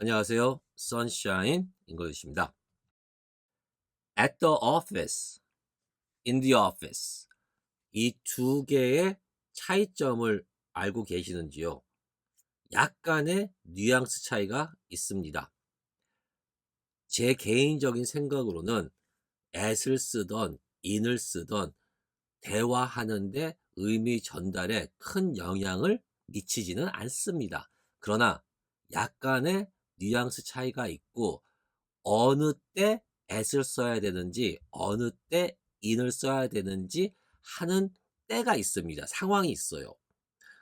안녕하세요. Sunshine English입니다. At the office, in the office. 이 두 개의 차이점을 알고 계시는지요? 약간의 뉘앙스 차이가 있습니다. 제 개인적인 생각으로는 at을 쓰던 in을 쓰던 대화하는데 의미 전달에 큰 영향을 미치지는 않습니다. 그러나 약간의 뉘앙스 차이가 있고 어느 때 at을 써야 되는지 어느 때 in을 써야 되는지 하는 때가 있습니다. 상황이 있어요.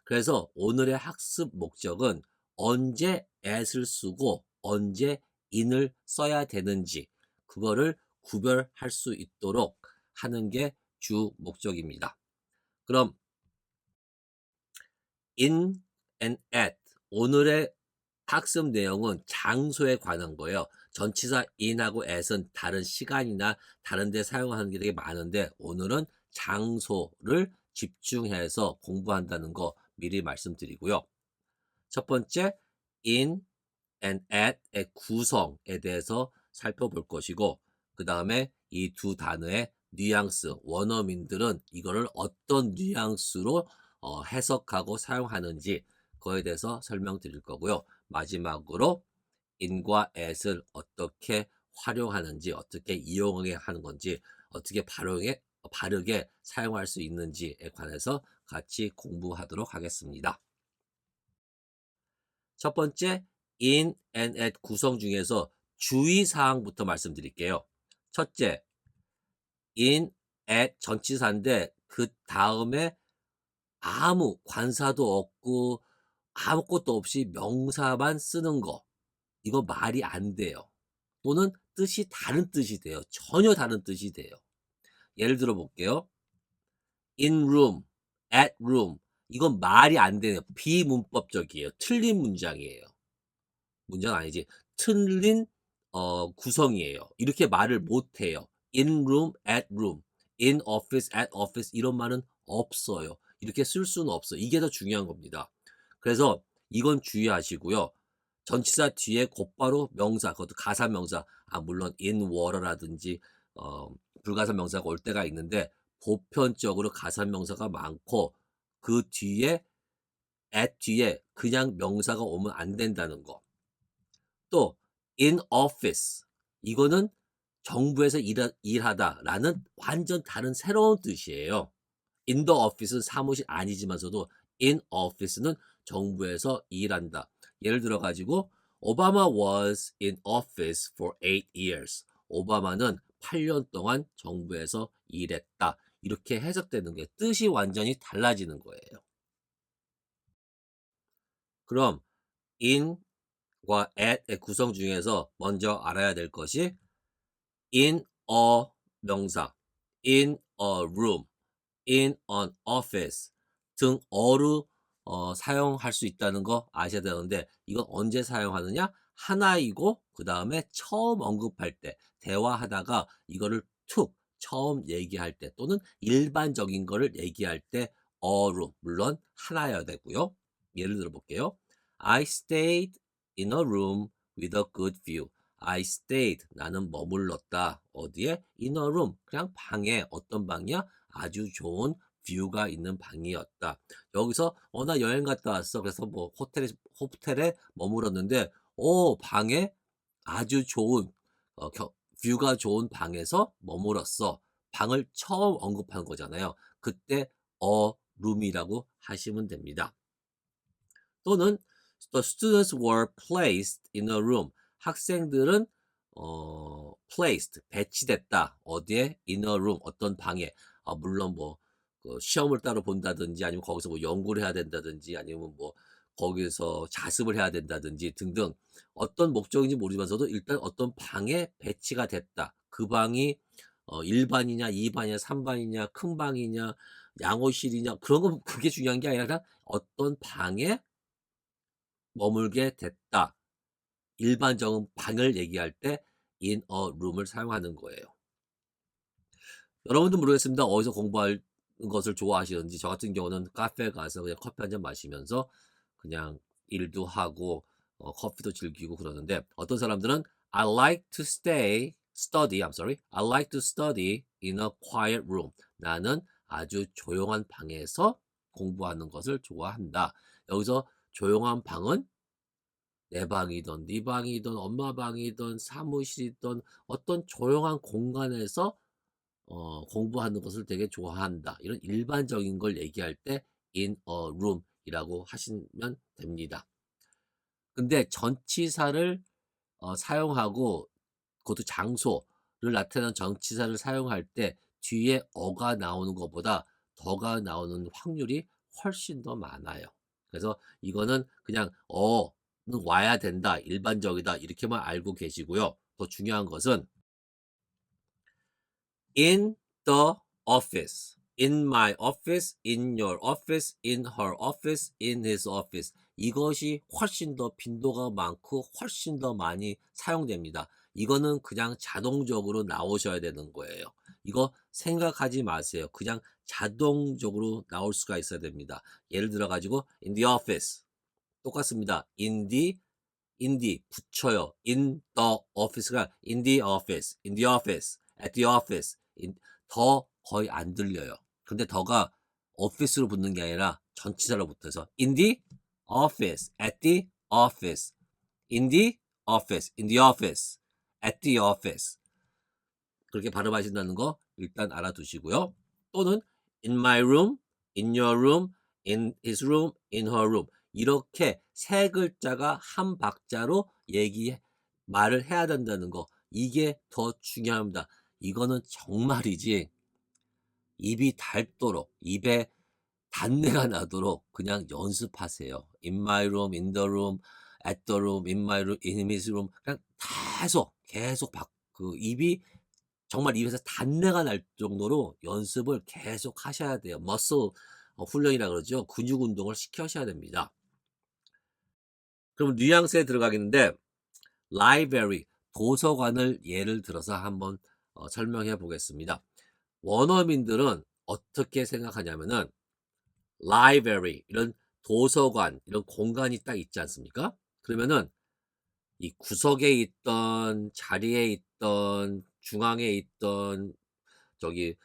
그래서 오늘의 학습 목적은 언제 at을 쓰고 언제 in을 써야 되는지 그거를 구별할 수 있도록 하는 게 주 목적입니다. 그럼 in and at 오늘의 학습 내용은 장소에 관한 거예요. 전치사 in하고 at은 다른 시간이나 다른 데 사용하는 게 되게 많은데 오늘은 장소를 집중해서 공부한다는 거 미리 말씀드리고요. 첫 번째 in and at의 구성에 대해서 살펴볼 것이고 그 다음에 이 두 단어의 뉘앙스 원어민들은 이거를 어떤 뉘앙스로 어, 해석하고 사용하는지 그거에 대해서 설명드릴 거고요. 마지막으로 in과 at을 어떻게 활용하는지 어떻게 이용하게 하는 건지 어떻게 바르게, 바르게 사용할 수 있는지에 관해서 같이 공부하도록 하겠습니다. 첫 번째 in and at 구성 중에서 주의사항부터 말씀드릴게요. 첫째, in, at 전치사인데 그 다음에 아무 관사도 없고 아무것도 없이 명사만 쓰는 거. 이거 말이 안 돼요. 또는 뜻이 다른 뜻이 돼요. 전혀 다른 뜻이 돼요. 예를 들어 볼게요. in room, at room. 이건 말이 안 되네요. 비문법적이에요. 틀린 문장이에요. 문장 아니지. 틀린 어, 구성이에요. 이렇게 말을 못 해요. in room, at room, in office, at office 이런 말은 없어요. 이렇게 쓸 수는 없어. 이게 더 중요한 겁니다. 그래서 이건 주의하시고요. 전치사 뒤에 곧바로 명사, 그것도 가사 명사, 아 물론 in water라든지 어, 불가사 명사가 올 때가 있는데 보편적으로 가사 명사가 많고 그 뒤에 at 뒤에 그냥 명사가 오면 안 된다는 거. 또 in office 이거는 정부에서 일하, 일하다라는 완전 다른 새로운 뜻이에요. in the office는 사무실 아니지만서도 in office는 정부에서 일한다. 예를 들어 가지고 오바마 was in office for 8 years. 오바마는 8년 동안 정부에서 일했다. 이렇게 해석되는 게 뜻이 완전히 달라지는 거예요. 그럼 in과 at의 구성 중에서 먼저 알아야 될 것이 in a 명사, in a room, in an office 등 어루 어, 사용할 수 있다는 거 아셔야 되는데 이건 언제 사용하느냐? 하나이고 그 다음에 처음 언급할 때 대화하다가 이거를 툭 처음 얘기할 때 또는 일반적인 거를 얘기할 때 어로 물론 하나여야 되고요. 예를 들어 볼게요. I stayed in a room with a good view. I stayed 나는 머물렀다. 어디에? in a room 그냥 방에 어떤 방이야? 아주 좋은 뷰가 있는 방이었다. 여기서 어 나 여행 갔다 왔어. 그래서 뭐 호텔에 호텔에 머물었는데 오 방에 아주 좋은 어, 겨, 뷰가 좋은 방에서 머물었어. 방을 처음 언급한 거잖아요. 그때 어 룸이라고 하시면 됩니다. 또는 the students were placed in a room. 학생들은 어, placed 배치됐다. 어디에? in a room 어떤 방에. 아, 물론 뭐 그 시험을 따로 본다든지 아니면 거기서 뭐 연구를 해야 된다든지 아니면 뭐 거기서 자습을 해야 된다든지 등등 어떤 목적인지 모르지만서도 일단 어떤 방에 배치가 됐다. 그 방이 어 1반이냐 2반이냐 3반이냐 큰 방이냐 양호실이냐 그런 건 그게 중요한 게 아니라 어떤 방에 머물게 됐다. 일반적인 방을 얘기할 때 in a room을 사용하는 거예요. 여러분도 모르겠습니다. 어디서 공부할 것을 좋아하시는지 저 같은 경우는 카페 가서 그냥 커피 한 잔 마시면서 그냥 일도 하고 어, 커피도 즐기고 그러는데 어떤 사람들은 I like to stay study. I'm sorry. I like to study in a quiet room. 나는 아주 조용한 방에서 공부하는 것을 좋아한다. 여기서 조용한 방은 내 방이든 네 방이든 엄마 방이든 사무실이든 어떤 조용한 공간에서 어, 공부하는 것을 되게 좋아한다. 이런 일반적인 걸 얘기할 때 in a room이라고 하시면 됩니다. 근데 전치사를 어, 사용하고 그것도 장소를 나타내는 전치사를 사용할 때 뒤에 어가 나오는 것보다 더가 나오는 확률이 훨씬 더 많아요. 그래서 이거는 그냥 어는 와야 된다, 일반적이다 이렇게만 알고 계시고요. 더 중요한 것은 in the office, in my office, in your office, in her office, in his office 이것이 훨씬 더 빈도가 많고 훨씬 더 많이 사용됩니다. 이거는 그냥 자동적으로 나오셔야 되는 거예요. 이거 생각하지 마세요. 그냥 자동적으로 나올 수가 있어야 됩니다. 예를 들어 가지고 in the office 똑같습니다. in the in the 붙여요. in the office가 in the office, in the office, at the office 더 거의 안 들려요. 근데 더가 office로 붙는 게 아니라 전치사로 붙어서 in the office, at the office, in the office, in the office, at the office 그렇게 발음하신다는 거 일단 알아두시고요. 또는 in my room, in your room, in his room, in her room 이렇게 세 글자가 한 박자로 얘기 말을 해야 된다는 거 이게 더 중요합니다. 이거는 정말이지 입이 닳도록 입에 단내가 나도록 그냥 연습하세요. In my room, in the room, at the room, in my room, in his room 그냥 계속 계속 바, 그 입이 정말 입에서 단내가 날 정도로 연습을 계속 하셔야 돼요. 머슬 어, 훈련이라 그러죠. 근육 운동을 시켜셔야 됩니다. 그럼 뉘앙스에 들어가겠는데 library 도서관을 예를 들어서 한번 어, 설명해 보겠습니다. 원어민들은 어떻게 생각하냐면은 library 이런 도서관 이런 공간이 딱 있지 않습니까? 그러면은 이 구석에 있던 자리에 있던 중앙에 있던 저기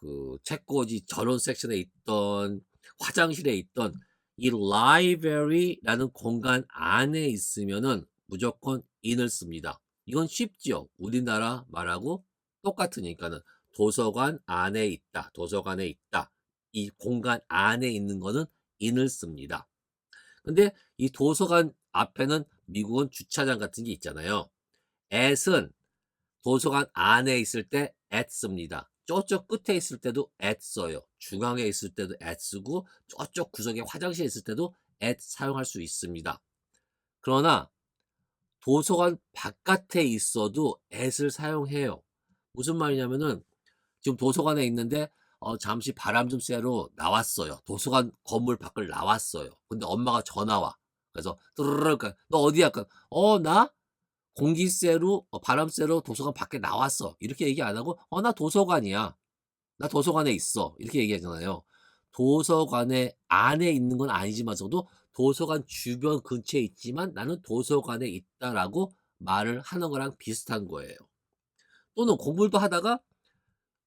그 책꽂이 전원 섹션에 있던 화장실에 있던 이 library라는 공간 안에 있으면은 무조건 in을 씁니다. 이건 쉽지요. 우리나라 말하고 똑같으니까는 도서관 안에 있다. 도서관에 있다. 이 공간 안에 있는 거는 in을 씁니다. 근데 이 도서관 앞에는 미국은 주차장 같은 게 있잖아요. at은 도서관 안에 있을 때 at 씁니다. 저쪽 끝에 있을 때도 at 써요. 중앙에 있을 때도 at 쓰고 저쪽 구석에 화장실에 있을 때도 at 사용할 수 있습니다. 그러나 도서관 바깥에 있어도 at을 사용해요. 무슨 말이냐면은 지금 도서관에 있는데 어, 잠시 바람 좀 쐬러 나왔어요. 도서관 건물 밖을 나왔어요. 근데 엄마가 전화 와. 그래서 뜨르르 너 어디야? 어, 나 공기 쐬러 어, 바람 쐬러 도서관 밖에 나왔어. 이렇게 얘기 안 하고 어, 나 도서관이야. 나 도서관에 있어. 이렇게 얘기하잖아요. 도서관에 안에 있는 건 아니지만서도 도서관 주변 근처에 있지만 나는 도서관에 있다라고 말을 하는 거랑 비슷한 거예요. 또는 공부도 하다가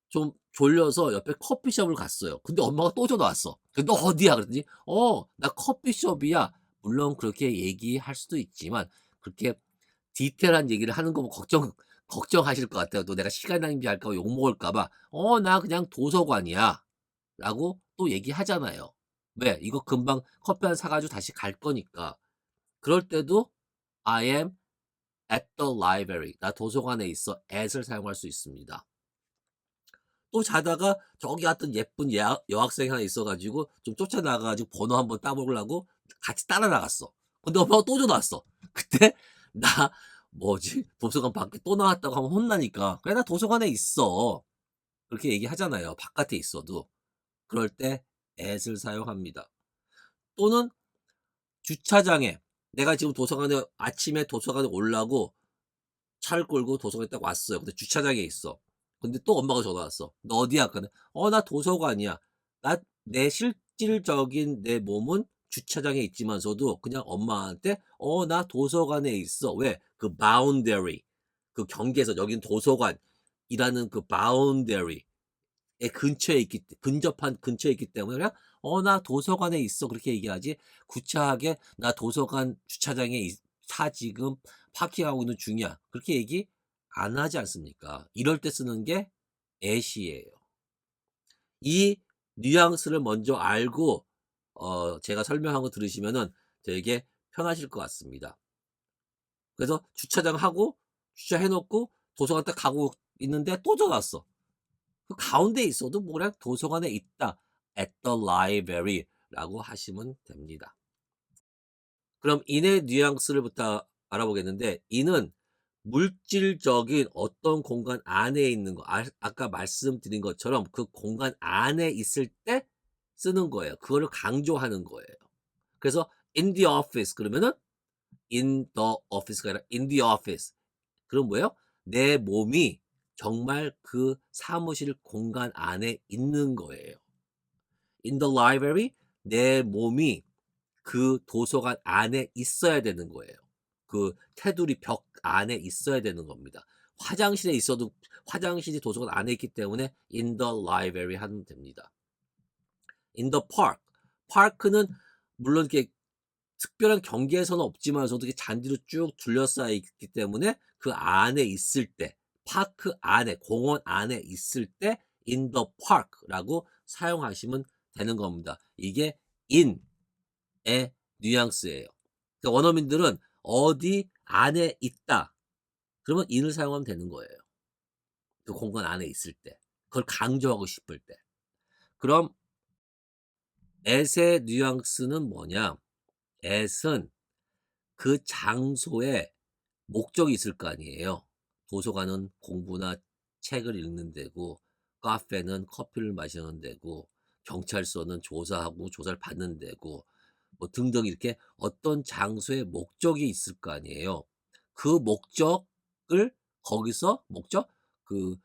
좀 졸려서 옆에 커피숍을 갔어요. 근데 엄마가 또 전화 왔어. 너 어디야? 그랬더니 어, 나 커피숍이야. 물론 그렇게 얘기할 수도 있지만 그렇게 디테일한 얘기를 하는 거뭐 걱정 걱정하실 것 같아요. 또 내가 시간 낭비할까 봐 욕먹을까 봐. 어, 나 그냥 도서관이야. 라고 또 얘기하잖아요. 왜? 이거 금방 커피 한 사가지고 다시 갈 거니까. 그럴 때도 I am at the library. 나 도서관에 있어. at을 사용할 수 있습니다. 또 자다가 저기 어떤 예쁜 여, 여학생이 하나 있어가지고 좀 쫓아나가가지고 번호 한번 따보려고 같이 따라 나갔어. 근데 엄마가 또 전화 왔어. 그때 나 뭐지 도서관 밖에 또 나왔다고 하면 혼나니까 그래 나 도서관에 있어. 그렇게 얘기하잖아요. 바깥에 있어도. 그럴 때 at을 사용합니다. 또는 주차장에 내가 지금 도서관에 아침에 도서관에 올라고 차를 끌고 도서관에 딱 왔어요. 근데 주차장에 있어. 근데 또 엄마가 전화 왔어. 너 어디야? 그래. 어, 나 도서관이야. 나 내 실질적인 내 몸은 주차장에 있지만서도 그냥 엄마한테 어 나 도서관에 있어. 왜? 그 boundary 그 경계에서 여기는 도서관이라는 그 boundary의 근처에 있기 근접한 근처에 있기 때문에 그냥 어 나 도서관에 있어 그렇게 얘기하지 구차하게 나 도서관 주차장에 있, 차 지금 파킹하고 있는 중이야 그렇게 얘기 안 하지 않습니까? 이럴 때 쓰는 게 at이에요. 이 뉘앙스를 먼저 알고 어 제가 설명한 거 들으시면은 되게 편하실 것 같습니다. 그래서 주차장하고 주차해 놓고 도서관 딱 가고 있는데 또 전화 왔어. 그 가운데 있어도 뭐 그냥 도서관에 있다. At the library라고 하시면 됩니다. 그럼 in의 뉘앙스를 부터 알아보겠는데 in은 물질적인 어떤 공간 안에 있는 거 아, 아까 말씀드린 것처럼 그 공간 안에 있을 때 쓰는 거예요. 그거를 강조하는 거예요. 그래서 in the office 그러면은 in the office가 아니라 in the office. 그럼 뭐예요? 내 몸이 정말 그 사무실 공간 안에 있는 거예요. In the library 내 몸이 그 도서관 안에 있어야 되는 거예요. 그 테두리 벽 안에 있어야 되는 겁니다. 화장실에 있어도 화장실이 도서관 안에 있기 때문에 in the library 하면 됩니다. in the park. 파크는 물론 이렇게 특별한 경계에서는 없지만서도 이렇게 잔디로 쭉 둘러싸여 있기 때문에 그 안에 있을 때, 파크 안에, 공원 안에 있을 때 in the park라고 사용하시면 되는 겁니다. 이게 in의 뉘앙스예요. 그러니까 원어민들은 어디 안에 있다. 그러면 in을 사용하면 되는 거예요. 그 공간 안에 있을 때. 그걸 강조하고 싶을 때. 그럼 at의 뉘앙스는 뭐냐? at은 그 장소에 목적이 있을 거 아니에요. 도서관은 공부나 책을 읽는 데고, 카페는 커피를 마시는 데고, 경찰서는 조사하고 조사를 받는 데고, 뭐 등등 이렇게 어떤 장소에 목적이 있을 거 아니에요. 그 목적을 거기서 목적 그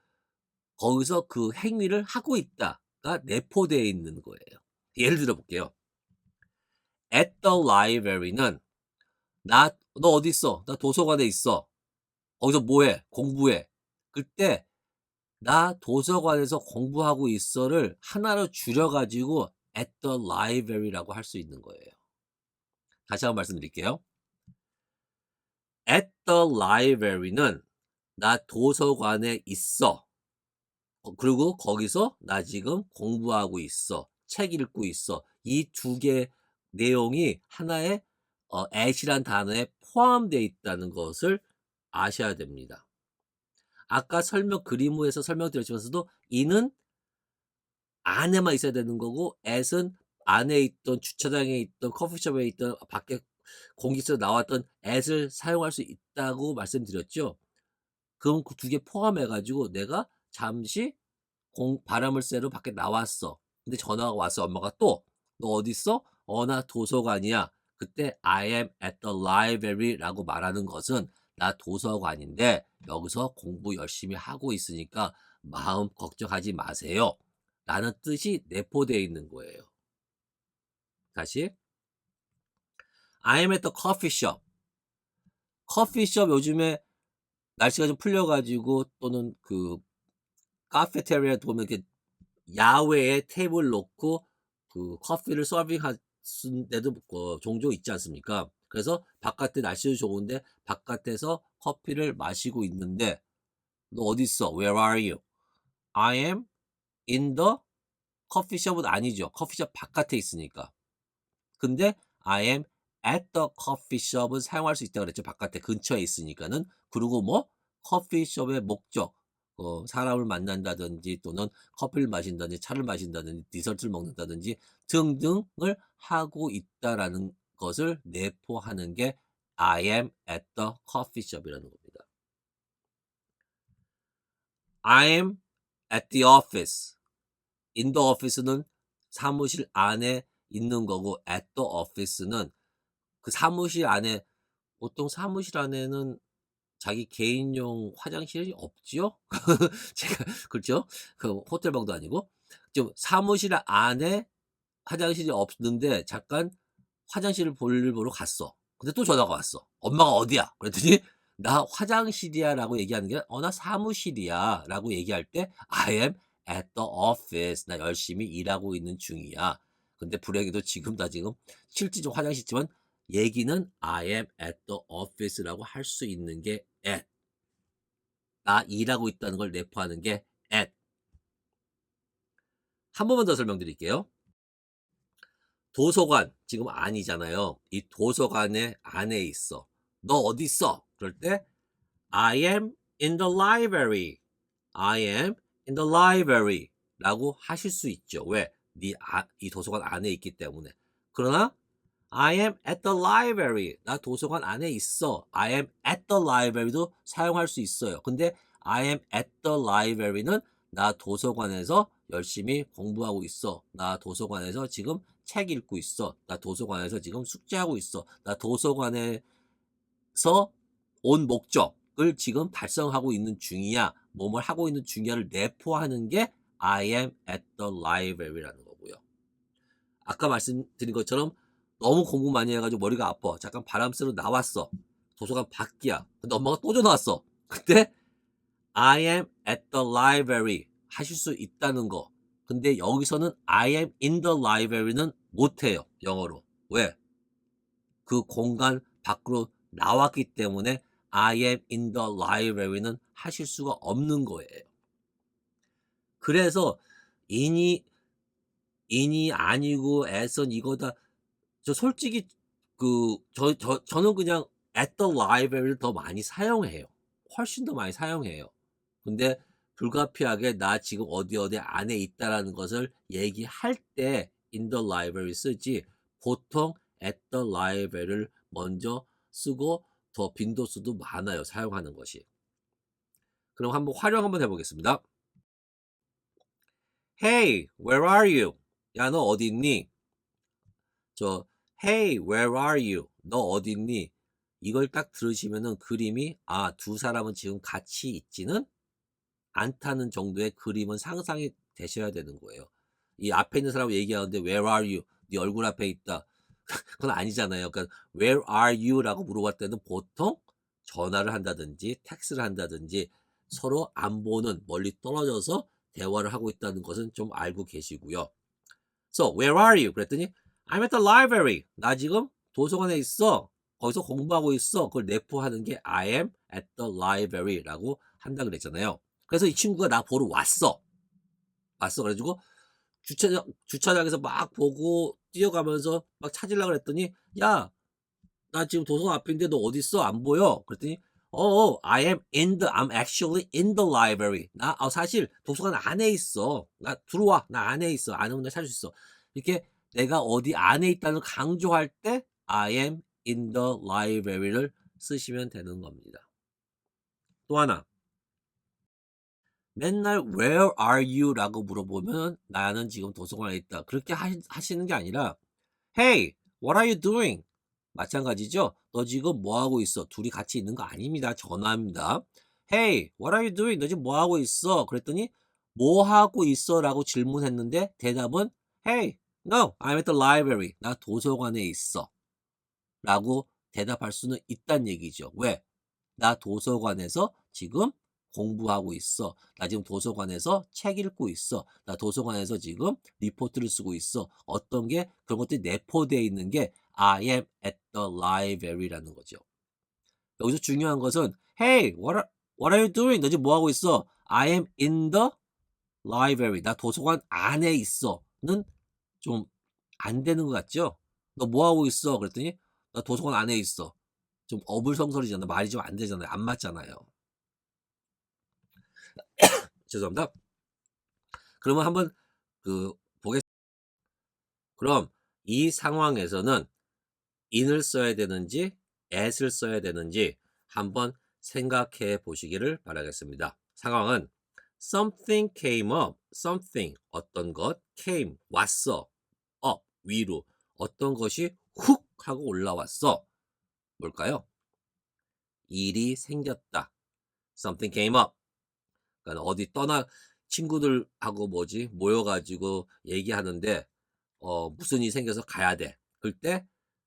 거기서 그 행위를 하고 있다가 내포되어 있는 거예요. 예를 들어 볼게요. At the library는 나 너 어디 있어? 나 도서관에 있어. 거기서 뭐해? 공부해. 그때 나 도서관에서 공부하고 있어를 하나로 줄여가지고 at the library라고 할 수 있는 거예요. 다시 한번 말씀드릴게요. at the library는 나 도서관에 있어. 어, 그리고 거기서 나 지금 공부하고 있어. 책 읽고 있어. 이 두 개 내용이 하나의 어, at이란 단어에 포함되어 있다는 것을 아셔야 됩니다. 아까 설명 그림에서 설명드렸지만서도 이는 안에만 있어야 되는 거고 at은 안에 있던 주차장에 있던 커피숍에 있던 밖에 공기에서 나왔던 at을 사용할 수 있다고 말씀드렸죠. 그럼 그 두 개 포함해 가지고 내가 잠시 공 바람을 쐬러 밖에 나왔어. 근데 전화가 왔어. 엄마가 또 너 어디 있어? 어 나 도서관이야. 그때 I am at the library라고 말하는 것은 나 도서관인데 여기서 공부 열심히 하고 있으니까 마음 걱정하지 마세요. 라는 뜻이 내포되어 있는 거예요. 다시 I'm at the coffee shop. 커피숍 요즘에 날씨가 좀 풀려가지고 또는 그 카페테리아 보면 이렇게 야외에 테이블 놓고 그 커피를 서빙하는 데도 어, 종종 있지 않습니까? 그래서 바깥에 날씨도 좋은데 바깥에서 커피를 마시고 있는데 너 어디 있어? Where are you? I am in the 커피숍은 아니죠. 커피숍 바깥에 있으니까. 근데 I am at the shop은 사용할 수 있다 그랬죠. 바깥에 근처에 있으니까는. 그리고 뭐 커피숍의 목적 어, 사람을 만난다든지 또는 커피를 마신다든지 차를 마신다든지 디저트를 먹는다든지 등등을 하고 있다라는 것을 내포하는 게 I am at the coffee shop이라는 겁니다. I am at the office. in the office는 사무실 안에 있는 거고 at the office는 그 사무실 안에 보통 사무실 안에는 자기 개인용 화장실이 없지요? 제가 그렇죠? 그 호텔 방도 아니고 좀 사무실 안에 화장실이 없는데 잠깐 화장실을 볼일 보러 갔어. 근데 또 전화가 왔어. 엄마가 어디야? 그랬더니 나 화장실이야 라고 얘기하는 게 어 나 사무실이야 라고 얘기할 때 I am at the office. 나 열심히 일하고 있는 중이야. 근데 불행히도 지금 다 지금 실질적 화장실이지만 얘기는 I am at the office라고 할 수 있는 게 at. 나 일하고 있다는 걸 내포하는 게 at. 한 번만 더 설명드릴게요. 도서관 지금 아니잖아요. 이 도서관에 안에 있어. 너 어디 있어? 그럴 때 I am in the library. I am in the library 라고 하실 수 있죠. 왜? 네 아, 이 도서관 안에 있기 때문에. 그러나 I am at the library. 나 도서관 안에 있어. I am at the library도 사용할 수 있어요. 근데 I am at the library는 나 도서관에서 열심히 공부하고 있어. 나 도서관에서 지금 책 읽고 있어. 나 도서관에서 지금 숙제하고 있어. 나 도서관에서 온 목적을 지금 달성하고 있는 중이야. 뭐뭘 하고 있는 중이야를 내포하는 게 I am at the library라는 거고요. 아까 말씀드린 것처럼 너무 공부 많이 해가지고 머리가 아파. 잠깐 바람 쐬러 나왔어. 도서관 밖이야. 근데 엄마가 또 전화 왔어. 그때 I am at the library 하실 수 있다는 거. 근데 여기서는 I am in the library는 못해요. 영어로. 왜? 그 공간 밖으로 나왔기 때문에 I am in the library는 하실 수가 없는 거예요. 그래서 인이 인이 아니고 애선 이거다. 저 솔직히 그 저 저 저 는 그냥 at the library를 더 많이 사용해요. 훨씬 더 많이 사용해요. 근데 불가피하게 나 지금 어디 어디 안에 있다라는 것을 얘기할 때 in the library 쓰지 보통 at the library를 먼저 쓰고 더 빈도수도 많아요. 사용하는 것이. 그럼 한번 활용 한번 해보겠습니다. Hey, where are you? 야, 너 어디 있니? 저 Hey, where are you? 너 어디 있니? 이걸 딱 들으시면은 그림이 아, 두 사람은 지금 같이 있지는 않다는 정도의 그림은 상상이 되셔야 되는 거예요. 이 앞에 있는 사람 얘기하는데 where are you? 네 얼굴 앞에 있다. 그건 아니잖아요. 그러니까 where are you라고 물어볼 때는 보통 전화를 한다든지 텍스를 한다든지 서로 안 보는 멀리 떨어져서 대화를 하고 있다는 것은 좀 알고 계시고요. So where are you? 그랬더니 I'm at the library. 나 지금 도서관에 있어. 거기서 공부하고 있어. 그걸 내포하는 게 I am at the library라고 한다 그랬잖아요. 그래서 이 친구가 나 보러 왔어. 왔어. 그래가지고 주차장, 주차장에서 막 보고 뛰어가면서 막 찾으려고 그랬더니 야, 나 지금 도서관 앞인데 너 어디 있어? 안 보여. 그랬더니 어, I am in the, I'm actually in the library. 나 어, 사실 도서관 안에 있어. 나 들어와. 나 안에 있어. 안에 오면 찾을 수 있어. 이렇게 내가 어디 안에 있다는 걸 강조할 때 I am in the library를 쓰시면 되는 겁니다. 또 하나. 맨날 where are you 라고 물어보면 나는 지금 도서관에 있다. 그렇게 하, 하시는 게 아니라 Hey, what are you doing? 마찬가지죠. 너 지금 뭐 하고 있어? 둘이 같이 있는 거 아닙니다. 전화입니다. Hey, what are you doing? 너 지금 뭐 하고 있어? 그랬더니 뭐 하고 있어라고 질문했는데 대답은 Hey, no, I'm at the library. 나 도서관에 있어. 라고 대답할 수는 있단 얘기죠. 왜? 나 도서관에서 지금 공부하고 있어. 나 지금 도서관에서 책 읽고 있어. 나 도서관에서 지금 리포트를 쓰고 있어. 어떤 게 그런 것들이 내포되어 있는 게 I am at the library라는 거죠. 여기서 중요한 것은 Hey, what are, what are you doing? 너 지금 뭐 하고 있어? I am in the library. 나 도서관 안에 있어는 좀 안 되는 것 같죠? 너 뭐 하고 있어? 그랬더니 나 도서관 안에 있어. 좀 어불성설이잖아. 말이 좀 안 되잖아요. 안 맞잖아요. 죄송합니다. 그러면 한번 그 보겠습니다. 그럼 이 상황에서는 in을 써야 되는지 at을 써야 되는지 한번 생각해 보시기를 바라겠습니다. 상황은 something came up, something 어떤 것 came 왔어, up 위로 어떤 것이 훅 하고 올라왔어. 뭘까요? 일이 생겼다. something came up. 그러니까 어디 떠나 친구들하고 뭐지 모여가지고 얘기하는데 어 무슨 일이 생겨서 가야 돼. 그때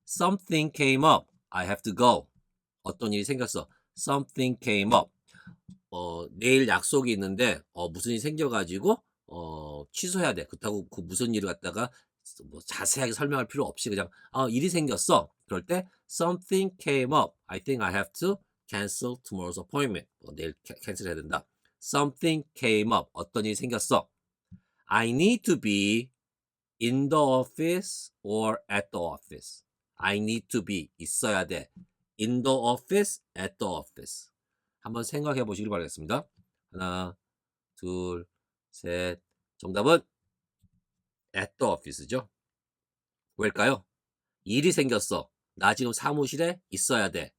something came up. I have to go. 어떤 일이 생겼어. something came up. 어, 내일 약속이 있는데 어, 무슨 일이 생겨가지고 어, 취소해야 돼. 그렇다고 그 무슨 일을 갖다가 뭐 자세하게 설명할 필요 없이 그냥 아, 일이 생겼어. 그럴 때 something came up. I think I have to cancel tomorrow's appointment. 어, 내일 캐, 캔슬해야 된다. Something came up. 어떤 일이 생겼어. I need to be in the office or at the office. I need to be 있어야 돼. in the office, at the office. 한번 생각해 보시길 바라겠습니다. 하나, 둘, 셋. 정답은 at the office죠. 왜일까요? 일이 생겼어. 나 지금 사무실에 있어야 돼.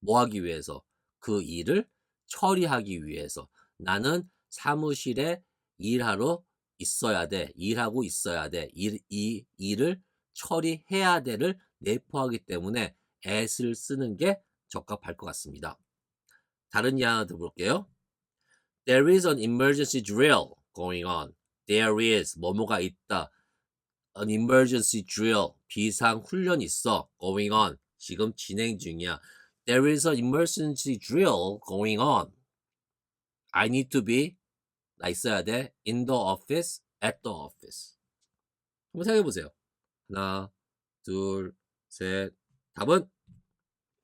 뭐 하기 위해서? 그 일을 처리하기 위해서. 나는 사무실에 일하러 있어야 돼. 일하고 있어야 돼. 일, 이 일을 처리해야 돼를 내포하기 때문에 at을 쓰는 게 적합할 것 같습니다. 다른 이야기 하나 들어볼게요. There is an emergency drill going on. There is 뭐뭐가 있다. An emergency drill 비상 훈련 있어. Going on 지금 진행 중이야. There is an emergency drill going on. I need to be 나 있어야 돼. In the office, at the office. 한번 생각해 보세요. 하나, 둘, 셋. 답은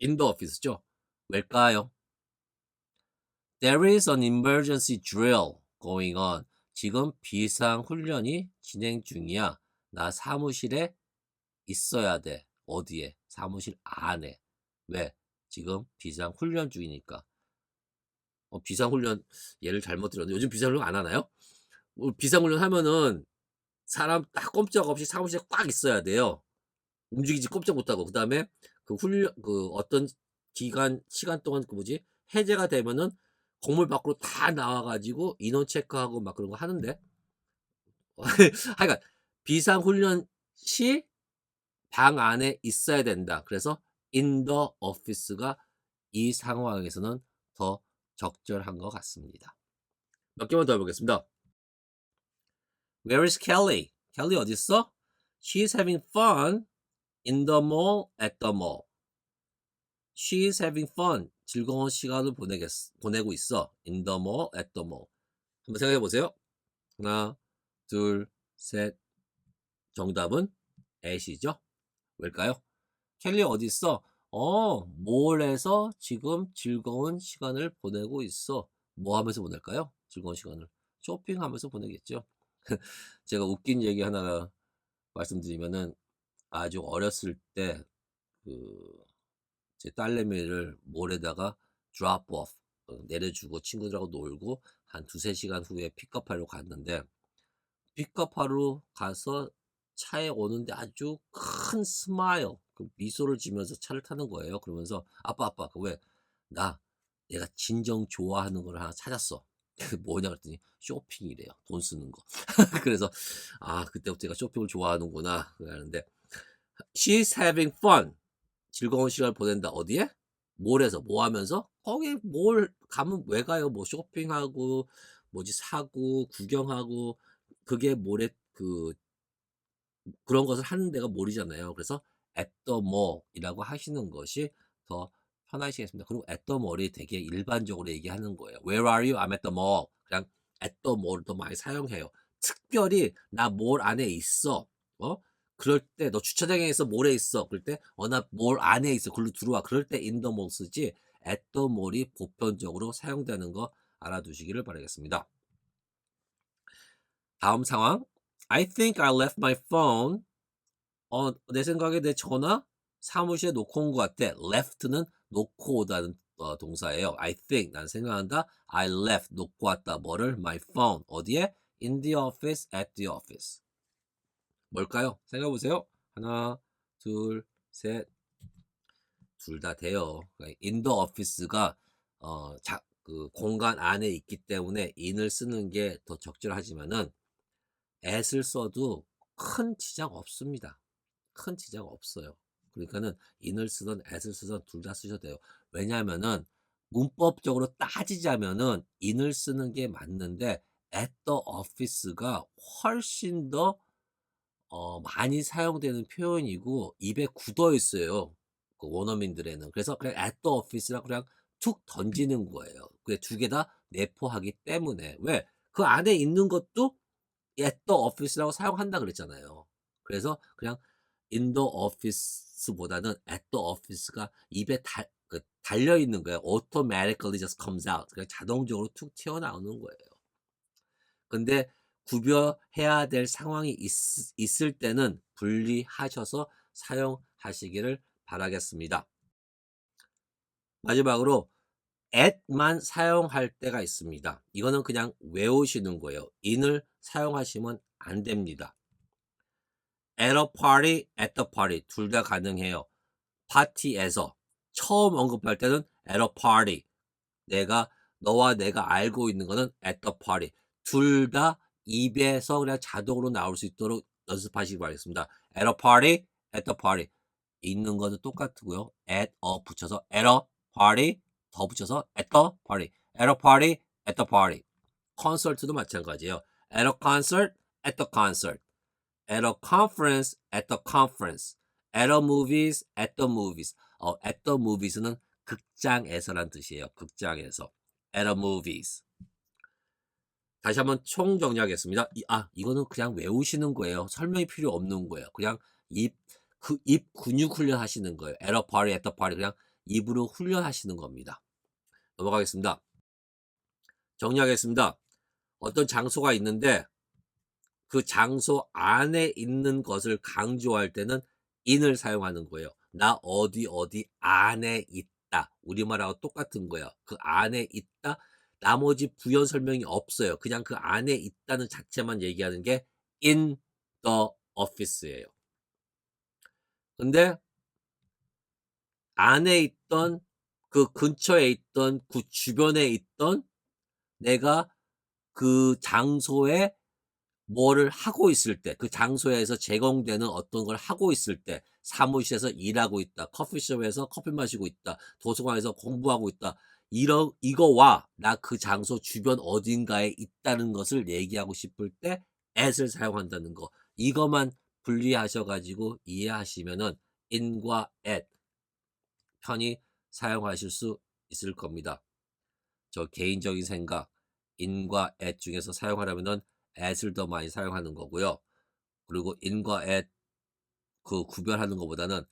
in the office죠. 왜일까요? There is an emergency drill going on. 지금 비상 훈련이 진행 중이야. 나 사무실에 있어야 돼. 어디에? 사무실 안에. 왜? 지금 비상 훈련 중이니까. 어, 비상훈련 예를 잘못 들었는데 요즘 비상훈련 안 하나요? 어, 비상훈련 하면은 사람 딱 꼼짝없이 사무실에 꽉 있어야 돼요. 움직이지 꼼짝 못하고 그 다음에 그 훈련 그 어떤 기간 시간 동안 그 뭐지 해제가 되면은 건물 밖으로 다 나와가지고 인원 체크하고 막 그런 거 하는데 하여간 비상훈련 시 방 안에 있어야 된다. 그래서 the office가 이 상황에서는 더 적절한 것 같습니다. 몇 개만 더 해보겠습니다. Where is Kelly? Kelly 어디 있어? She's having fun in the mall at the mall. She's having fun. 즐거운 시간을 보내겠, 보내고 있어. In the mall, at the mall. 한번 생각해 보세요. 하나, 둘, 셋. 정답은 at이죠. 왜일까요? 켈리 어디 있어? 어, 몰에서 지금 즐거운 시간을 보내고 있어. 뭐 하면서 보낼까요? 즐거운 시간을. 쇼핑하면서 보내겠죠. 제가 웃긴 얘기 하나 말씀드리면은 아주 어렸을 때 그 제 딸내미를 몰에다가 drop off 어, 내려주고 친구들하고 놀고 한 두세 시간 후에 픽업하러 갔는데 픽업하러 가서 차에 오는데 아주 큰 스마일 그 미소를 지면서 차를 타는 거예요. 그러면서 아빠 아빠 그 왜 나 내가 진정 좋아하는 걸 하나 찾았어. 그 뭐냐 그랬더니 쇼핑이래요. 돈 쓰는 거. 그래서 아 그때부터 제가 쇼핑을 좋아하는구나 그러는데 she's having fun 즐거운 시간을 보낸다 어디에? 몰에서 뭐 하면서 거기 몰 가면 왜 가요? 뭐 쇼핑하고 뭐지 사고 구경하고 그게 몰에 그 그런 것을 하는 데가 몰이잖아요. 그래서 at the mall이라고 하시는 것이 더 편하시겠습니다. 그리고 at the mall이 되게 일반적으로 얘기하는 거예요. Where are you? I'm at the mall. 그냥 at the mall을 더 많이 사용해요. 특별히 나 몰 안에 있어. 어? 그럴 때 너 주차장에 있어 몰에 있어. 그럴 때 어 나 몰 안에 있어. 글로 들어와. 그럴 때 in the mall 쓰지 at the mall이 보편적으로 사용되는 거 알아두시기를 바라겠습니다. 다음 상황. I think I left my phone. 어, 내 생각에 내 전화 사무실에 놓고 온 것 같아. left는 놓고 오다는 어, 동사예요. I think 난 생각한다. I left 놓고 왔다. 뭐를? My phone 어디에? In the office, at the office. 뭘까요? 생각해 보세요. 하나, 둘, 셋. 둘 다 돼요. 그러니까 in the office가 어, 자, 그 공간 안에 있기 때문에 in을 쓰는 게 더 적절하지만은 at을 써도 큰 지장 없습니다. 큰 지장 없어요. 그러니까는 in을 쓰던 at을 쓰던 둘다 쓰셔도 돼요. 왜냐하면은 문법적으로 따지자면은 in을 쓰는 게 맞는데 at the office가 훨씬 더 어 많이 사용되는 표현이고 입에 굳어 있어요. 그 원어민들에는. 그래서 그냥 at the office라고 그냥 툭 던지는 거예요. 그게 두 개 다 내포하기 때문에. 왜? 그 안에 있는 것도 at the office라고 사용한다 그랬잖아요. 그래서 그냥 in the office보다는 at the office가 입에 달 그 달려 있는 거예요. automatically just comes out. 그냥 자동적으로 툭 튀어나오는 거예요. 근데 구별해야 될 상황이 있 있을 때는 분리하셔서 사용하시기를 바라겠습니다. 마지막으로 at만 사용할 때가 있습니다. 이거는 그냥 외우시는 거예요. in을 사용하시면 안 됩니다. at a party, at the party 둘 다 가능해요. 파티에서 처음 언급할 때는 at a party. 내가 너와 내가 알고 있는 거는 at the party. 둘 다 입에서 그냥 자동으로 나올 수 있도록 연습하시기 바라겠습니다. at a party, at the party. 있는 거는 똑같고요. at a 붙여서 at a party 더 붙여서 at the party. at a party, at the party. 콘서트도 마찬가지예요. at a concert, at the concert. at a conference, at the conference. at a movies, at the movies. 어, at the movies는 극장에서란 뜻이에요. 극장에서. at a movies. 다시 한번 총 정리하겠습니다. 이, 아, 이거는 그냥 외우시는 거예요. 설명이 필요 없는 거예요. 그냥 입, 그, 입 근육 훈련 하시는 거예요. at a party, at the party. 그냥 입으로 훈련하시는 겁니다. 넘어가겠습니다. 정리하겠습니다. 어떤 장소가 있는데 그 장소 안에 있는 것을 강조할 때는 in을 사용하는 거예요. 나 어디 어디 안에 있다. 우리말하고 똑같은 거예요. 그 안에 있다. 나머지 부연 설명이 없어요. 그냥 그 안에 있다는 자체만 얘기하는 게 in the office예요. 근데 안에 있던 그 근처에 있던 그 주변에 있던 내가 그 장소에 뭐를 하고 있을 때, 그 장소에서 제공되는 어떤 걸 하고 있을 때, 사무실에서 일하고 있다, 커피숍에서 커피 마시고 있다, 도서관에서 공부하고 있다, 이러, 이거와 나 그 장소 주변 어딘가에 있다는 것을 얘기하고 싶을 때 at을 사용한다는 거. 이것만 분리하셔가지고 이해하시면은 in과 at 편히 사용하실 수 있을 겁니다. 저 개인적인 생각, in과 at 중에서 사용하려면은 at을 더 많이 사용하는 거고요. 그리고 in과 at 그 구별하는 것보다는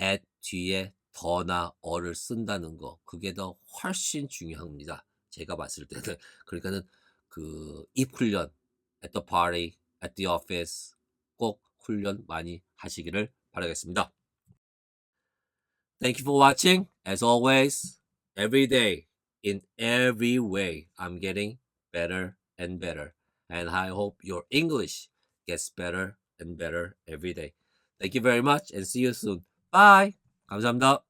at 뒤에 더나 어를 쓴다는 거 그게 더 훨씬 중요합니다. 제가 봤을 때는 그러니까는 그입 훈련 at the party, at the office 꼭 훈련 많이 하시기를 바라겠습니다. Thank you for watching. As always, every day, in every way, I'm getting better and better. And I hope your English gets better and better every day. Thank you very much and see you soon. Bye. 감사합니다.